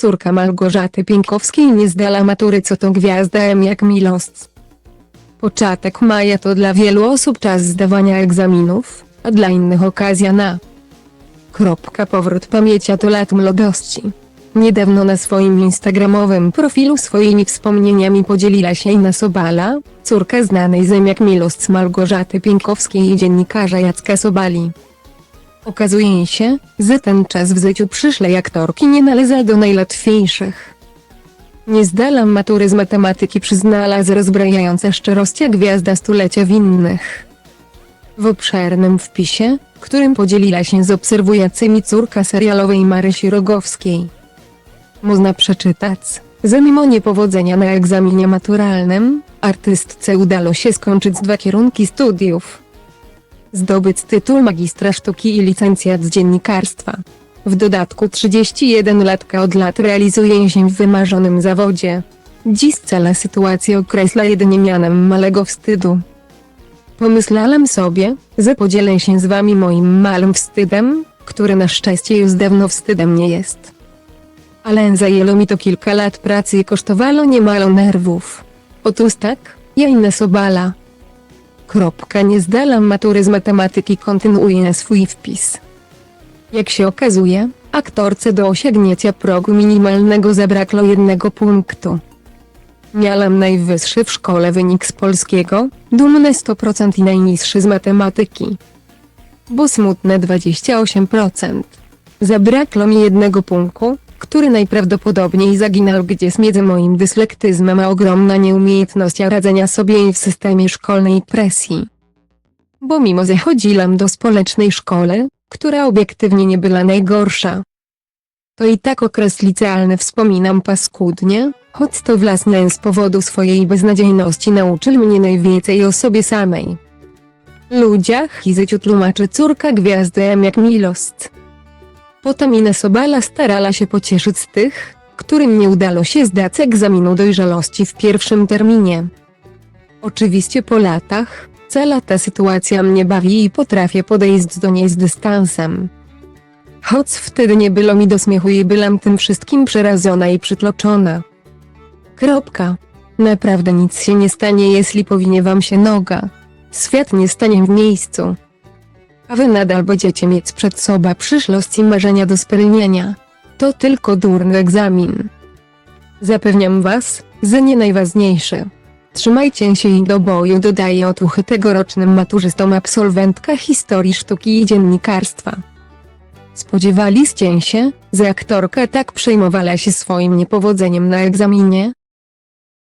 Córka Małgorzaty Pienkowskiej nie zdala matury co to gwiazda M jak Milost. Początek maja to dla wielu osób czas zdawania egzaminów, a dla innych okazja na Kropka powrót pamięcia do lat młodości. Niedawno na swoim instagramowym profilu swoimi wspomnieniami podzieliła się Inna Sobala, córka znanej zem jak Milost Małgorzaty Pienkowskiej i dziennikarza Jacka Sobali. Okazuje się, że ten czas w życiu przyszłej aktorki nie należy do najłatwiejszych. Nie zdala matury z matematyki przyznała z rozbrajająca szczerość gwiazda stulecia winnych. W obszernym wpisie, którym podzieliła się z obserwującymi córka serialowej Marysi Rogowskiej. Można przeczytać, że mimo niepowodzenia na egzaminie maturalnym, artystce udało się skończyć dwa kierunki studiów. Zdobyć tytuł magistra sztuki i licencjat z dziennikarstwa. W dodatku 31 latka od lat realizuje się w wymarzonym zawodzie. Dziś cała sytuacja określa jedynie mianem malego wstydu. Pomyślałem sobie, że podzielę się z wami moim malym wstydem, który na szczęście już dawno wstydem nie jest. Ale zajęło mi to kilka lat pracy i kosztowało niemalo nerwów. Otóż tak, ja inna Sobala. Kropka nie zdala matury z matematyki kontynuuje swój wpis. Jak się okazuje, aktorce do osiągnięcia progu minimalnego zabrakło jednego punktu. Miałam najwyższy w szkole wynik z polskiego, dumne 100% i najniższy z matematyki. Bo smutne 28%. Zabrakło mi jednego punktu, który najprawdopodobniej zaginął gdzieś między moim dyslektyzmem a ogromna nieumiejętność radzenia sobie w systemie szkolnej presji. Bo mimo że chodziłam do społecznej szkoły, która obiektywnie nie była najgorsza, to i tak okres licealny wspominam paskudnie, choć to własne z powodu swojej beznadziejności nauczył mnie najwięcej o sobie samej. Ludziach i życiu tłumaczy córka gwiazdy M jak Milost. Potem Ina Sobala starała się pocieszyć tych, którym nie udało się zdać egzaminu dojrzałości w pierwszym terminie. Oczywiście po latach, cała ta sytuacja mnie bawi i potrafię podejść do niej z dystansem. Choć wtedy nie było mi do śmiechu i byłam tym wszystkim przerażona i przytłoczona. Kropka. Naprawdę nic się nie stanie, jeśli powinie wam się noga. Świat nie stanie w miejscu. A wy nadal będziecie mieć przed sobą przyszłość i marzenia do spełnienia. To tylko durny egzamin. Zapewniam was, że nie najważniejszy. Trzymajcie się i do boju dodaje otuchy tegorocznym maturzystom absolwentka historii sztuki i dziennikarstwa. Spodziewaliście się, że aktorka tak przejmowała się swoim niepowodzeniem na egzaminie?